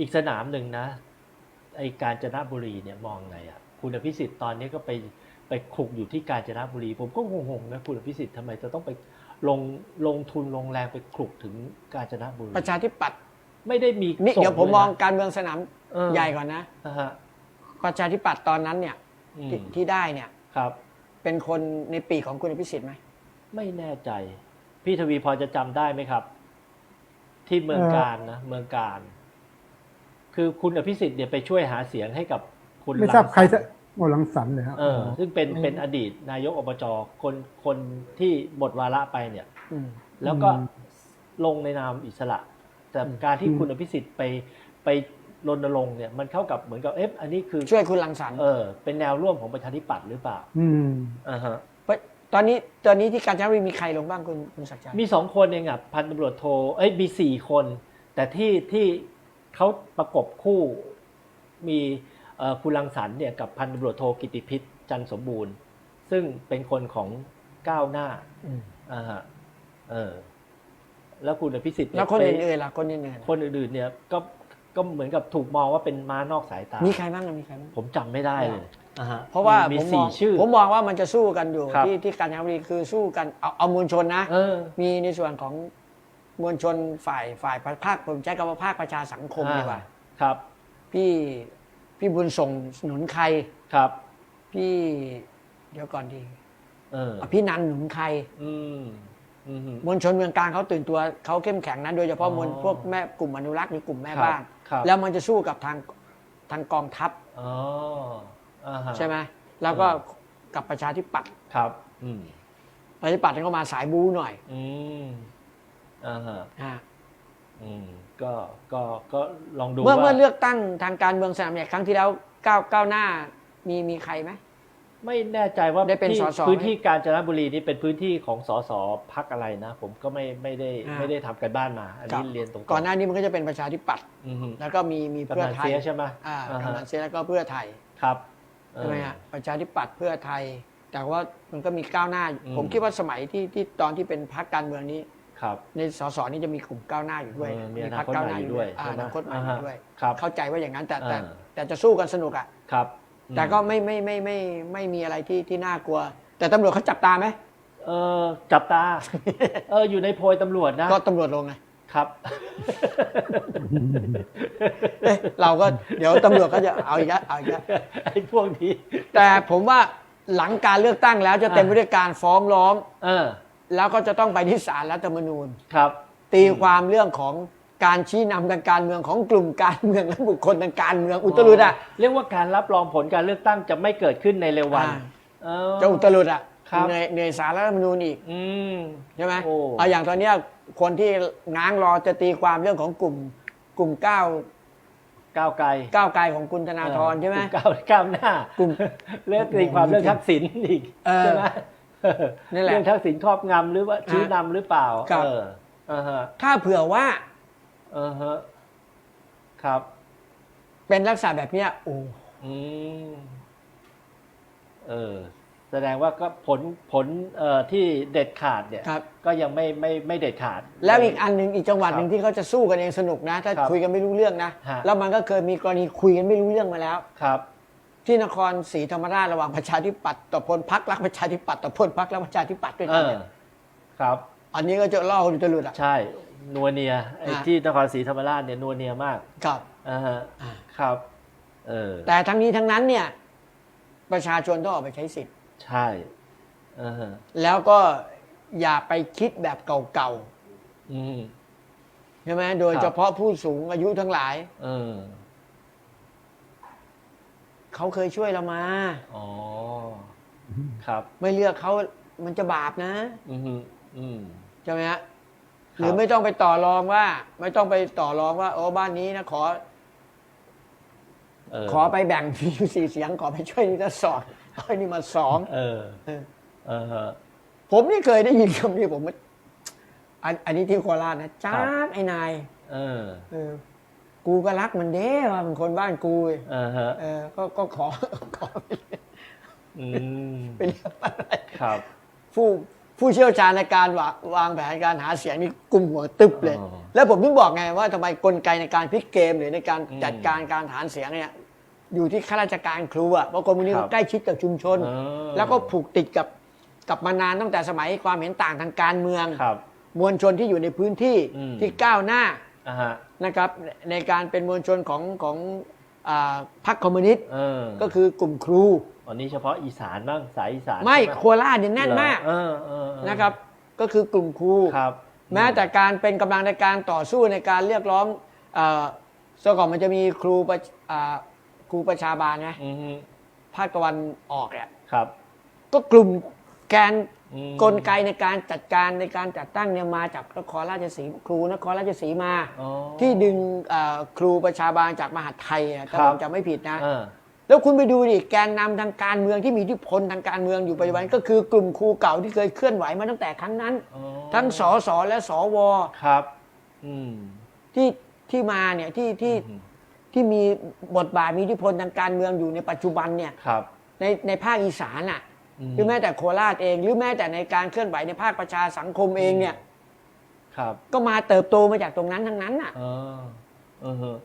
อีกสนามหนึ่งนะไอการจนบุรีเนี่ยมองไงอะคุณอภิสิทธิ์ตอนนี้ก็ไปไปคลุกอยู่ที่การจนบุรี ผมก็งงๆนะคุณอภิสิทธิ์ทำไมจะต้องไปลงลงทุนลงแรงไปคลุกถึงการจนบุรีประชาธิปัตย์ไม่ได้มีนี่ส่เดี๋ยวผมลมองนะการเมืองสนามเออใหญ่ก่อนนะนะฮะประชาธิปัตย์ตอนนั้นเนี่ยอืมที่ที่ได้เนี่ยครับ เป็นคนในปีกของคุณอภิสิทธิ์ไหมไม่แน่ใจ พี่ทวีพอจะจำได้ไหมครับ ที่เมืองการนะเมืองการ คือคุณอภิสิทธิ์เนี่ยไปช่วยหาเสียงให้กับคุณไม่ทราบงสใครนจะโมลังสันเลยครับเออ ซึ่งเป็นเป็นอดีตนายกอบจคนคนที่หมดวาระไปเนี่ยอืมแล้วก็อืมลงในนามอิสระ แต่อืมการที่อืมคุณอภิสิทธิ์ไปไปรณรงค์เนี่ยมันเข้ากับเหมือนกับเอฟอันนี้คือช่วยคุณลังสรรค์เออเป็นแนวร่วมของประชาธิปัตย์หรือเปล่า อืมอ่าฮะตอนนี้ตอนนี้ที่กาญจนบุรีมีใครลงบ้างคุณคุณศักดิ์ชัยมีสองคนเองอะพันตำรวจโทเอ้ยมีสี่คน แต่ที่ที่ เขาประกบคู่มีเอ่อคุณรังสรรค์เนี่ยกับพันตำรวจโทกิติพิษจันทร์สมบูรณ์ ซึ่งเป็นคนของก้าวหน้าอืมอ่าฮะเออแล้วคุณอภิสิทธิ์เยแล้วคนไปอื่นๆล่ะคนอื่นๆคนอื่นๆเนี่ยก็ก็เหมือนกับถูกมองว่าเป็นม้านอกสายตา มีใครบ้างอะมีใครบ้างผมจำไม่ได้เลยอ่ฮเพราะว่ามีผมมสี่องชื่อผมมองว่ามันจะสู้กันอยู่ครับที่ที่กาญจนบุรีคือสู้กันเอาเอามวลชนนะเออมีในส่วนของ มวลชนฝ่ายฝ่ายภาคผมใช้คำว่าภาคประชาสังคมดีกว่าครับ พี่พี่บุญส่งหนุนใครครับ พี่เดี๋ยวก่อนดีเออพี่นันหนุนใคร อืมอืมมวลชนเมืองการเขาตื่นตัวเขาเข้มแข็งนะโดยเฉพาะอ๋อมวลพวกแม่กลุ่มอนุรักษ์หรือกลุ่มแม่ครับบ้านครับแล้วมันจะสู้กับทางทางกองทัพอ๋ออ่าฮะใช่ไหมแล้วก็อืมกับประชาธิปัตย์ครับอืมประชาธิปัตย์เขามาสายบู๊หน่อย อืมอ่าฮะอ่าอืมก็ก็ก็ลองดูเมื่อว่าเมื่อเลือกตั้งทางการเมืองสนามใหญ่ครั้งที่แล้วก้าวก้าวหน้ามีมีใครไหม ไม่แน่ใจว่าได้เป็นที่สสพื้นที่กาญจนบุรีนี่เป็นพื้นที่ของสสพักอะไรนะ ผมก็ไม่ไม่ได้อ่า ไม่ได้ทำกันบ้านมา อันนี้เรียนตรงๆก่อนหน้านี้มันก็จะเป็นประชาธิปัตย์อือฮึแล้วก็มีมีกำเพื่อนันไทยเสียใช่ไหมอ่าอ่าฮะกำนันเสียแล้วก็เพื่อไทย ครับเออ ใช่ไหมฮะประชาธิปัตย์เพื่อไทย แต่ว่ามันก็มีก้าวหน้าอยู่อืม ผมคิดว่าสมัยที่ที่ตอนที่เป็นพรรคการเมืองนี้ ครับ ในสสนี่จะมีกลุ่มก้าวหน้าอยู่ด้วยเออมีอพนาคคตใหม่อยู่ด้วยอ่าใช่ไหมอนาคตใหม่อ่าอฮะยู่ด้วย ครับเข้าใจว่าอย่างนั้นแต่แต่อ่า แต่จะสู้กันสนุกอะ ครับอืมแต่ก็ไม่ไม่ไม่ไม่ไม่มีอะไรที่ที่น่ากลัว แต่ตำรวจเขาจับตาไหมเออจับตา เอออยู่ในโพยตำรวจนะก็ตำรวจลงไงครับ เอ๊ะเราก็เดี๋ยวตำรวจก็จะเอาอีกแล้วเอาอีกแล้วไอ้พวกนี้แต่ผมว่าหลังการเลือกตั้งแล้วจะเต็มไปด้วยการฟ้องร้อง เออ แล้วก็จะต้องไปที่ศาลรัฐธรรมนูญ ครับ ตีความเรื่องของการชี้นำทางการเมืองของกลุ่มการเมืองและบุคคลทางการเมืองอุตรุดอะ เรียกว่าการรับรองผลการเลือกตั้งจะไม่เกิดขึ้นในเร็ววันอ่า เออ จะอุตรุดอะครับ เหนื่อยเหนื่อยสารรัฐธรรมนูญอีกอืม ใช่ไหมโอ้ เอาอย่างตอนเนี้ยคนที่ง้างรอจะตีความเรื่องของกลุ่มกลุ่มก้าวก้าวไกลก้าวไกลของคุณธนาธรใช่ไหม ก้าวก้าวหน้ากลุ่มเรื่องตีความเรื่องทักษิณอีกเออ ใช่ไหม นั่นแหละเรื่องทักษิณครอบงำหรือว่าชี้นำหรือเปล่าครับเอออ่าฮะถ้าเผื่อว่าอ่าฮะครับ เป็นลักษณะแบบเนี้ยโอ้อืมเออ แสดงว่าก็ผลผลเอ่อที่เด็ดขาดเนี่ยครับก็ยังไม่ไม่ไม่เด็ดขาด แล้วอีกอันหนึ่งอีกจังหวัดครับหนึ่งที่เขาจะสู้กันเองสนุกนะ ถ้าครับคุยกันไม่รู้เรื่องนะฮะแล้วมันก็เคยมีกรณีคุยกันไม่รู้เรื่องมาแล้วครับ ที่นครศรีธรรมราชระหว่างประชาธิปัตย์ต่อพลพักรักประชาธิปัตย์ต่อพลพักรักประชาธิปัตย์ด้วยเอกันอ เนี่ยครับ อันนี้ก็จะล่อคนจะหลุดอะ ใช่นัวเนียไอ้อ่าที่นครศรีธรรมราชเนี่ยนัวเนียมากครับ อ่าฮะอ่า ครับ เออ แต่ทั้งนี้ทั้งนั้นเนี่ย ประชาชนต้องออกไปใช้สิทธิ์ ใช่อ่าฮะแล้วก็อย่าไปคิดแบบเก่าอืม ๆใช่ไหมโดยครับ เฉพาะผู้สูงอายุทั้งหลาย เออ เขาเคยช่วยเรามา อ๋อ ครับ ไม่เลือกเขามันจะบาปนะ อืมฮึอืม ใช่ไหมฮะครับหรือไม่ต้องไปต่อรองว่า ไม่ต้องไปต่อรองว่าโอ้บ้านนี้นะขอ เออ ขอไปแบ่งมีอยู่สี่เสียงขอไปช่วยนี่จะสองเอาไอ้นี่มาสองเออ เออ เออฮะ ผมนี่เคยได้ยินคำนี้ผมว่าอันอันนี้ที่โคราชนะจ้าครับดไอ้นายเออ เออ กูก็รักมันเด้ว่าเป็นคนบ้านกูเออฮะเออก็ก็ขอขอไปอืมเป็นเรื่องอะไรครับผู้ผู้เชี่ยวชาญในการวาวางแผนการหาเสียงนี่กลุ่มหัวตึบเลย อ๋อ แล้วผมถึงบอกไงว่าทำไมกลไกในการพลิกเกมหรือในการอืมจัดการการหาเสียงเนี่ยอยู่ที่ข้าราชการครูอะเพราะคนพวกนี้ครับเขาใกล้ชิดกับชุมชนเออแล้วก็ผูกติดกับกับมานานตั้งแต่สมัยความเห็นต่างทางการเมือง ครับ มวลชนที่อยู่ในพื้นที่อืมที่ก้าวหน้า อ่าฮะนะครับในในการเป็นมวลชนของของอ่าพรรคคอมมิวนิสต์เออก็คือกลุ่มครู อันนี้เฉพาะอีสานบ้างสายอีสานไม่ใช่หโคราชเนี่ยแน่นมากเออเออเออนะครับ ก็คือกลุ่มครู ครับแม้แต่การเป็นกำลังในการต่อสู้ในการเรียกร้องเอ่อสก่อนมันจะมีครูประอ่าครูประชาบาลนะอืมฮึภาคตะวันออกเนี่ยครับ ก็กลุ่มแกนอืม กลไกในการจัดการในการจัดตั้งเนี่ยมาจากนครราชสีครูนครราชสีมาอ๋อที่ดึงเอ่อครูประชาบาลจากมหาดไทยอะถ้าครัผบมจำไม่ผิดนะเออแล้วคุณไปดูดิแกนนำทางการเมืองที่มีอิทธิพลทางการเมืองอยู่ปัจจุบันก็คือกลุ่มครูเก่าที่เคยเคลื่อนไหวมาตั้งแต่ครั้งนั้นอ๋อทั้งสสและสวครับอืมที่ที่มาเนี่ยที่ที่อืมที่มีบทบาทมีอิทธิพลทางการเมืองอยู่ในปัจจุบันเนี่ยครับในในภาคอีสานอะม หรือแม้แต่โคราชเอง หรือแม้แต่ในการเคลื่อนไหวในภาคประชาสังคมเองเนี่ย ครับ ก็มาเติบโตมาจากตรงนั้นทั้งนั้นอะ เออเออฮะ